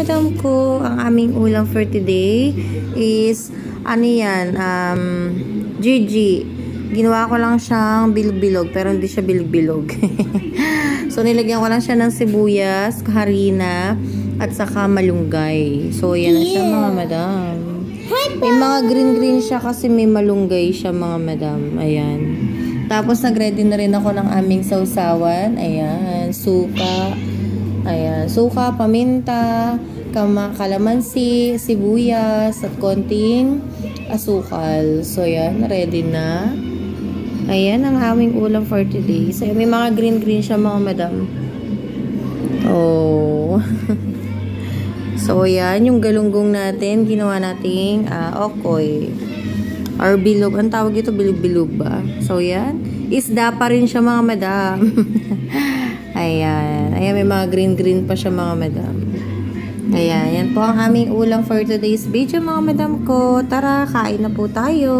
madam ko, ang aming ulam for today is, ano yan, um, Gigi. Ginawa ko lang siyang bilog-bilog, pero hindi siya bilog-bilog. so, nilagyan ko lang siya ng sibuyas, harina, at saka malunggay. So, yan na siya mga madam. May mga green-green siya kasi may malunggay siya mga madam. Ayan. Tapos, nag-ready na rin ako ng aming sausawan. Ayan. Suka. Ayan. Suka, paminta, kalamansi, sibuyas, at konting asukal. So, yan. Ready na. Ayan ang aming ulam for today. So, may mga green-green siya mga madam. Oh. so, yan. Yung galunggong natin, ginawa nating ah, okoy. Or bilog. Ang tawag ito, bilog-bilog ba? So, yan. Isda pa rin siya mga madam. Ayan. Ayan, may mga green-green pa siya mga madam. Ayan, yan po ang aming ulam for today's video mga madam ko. Tara, kain na po tayo.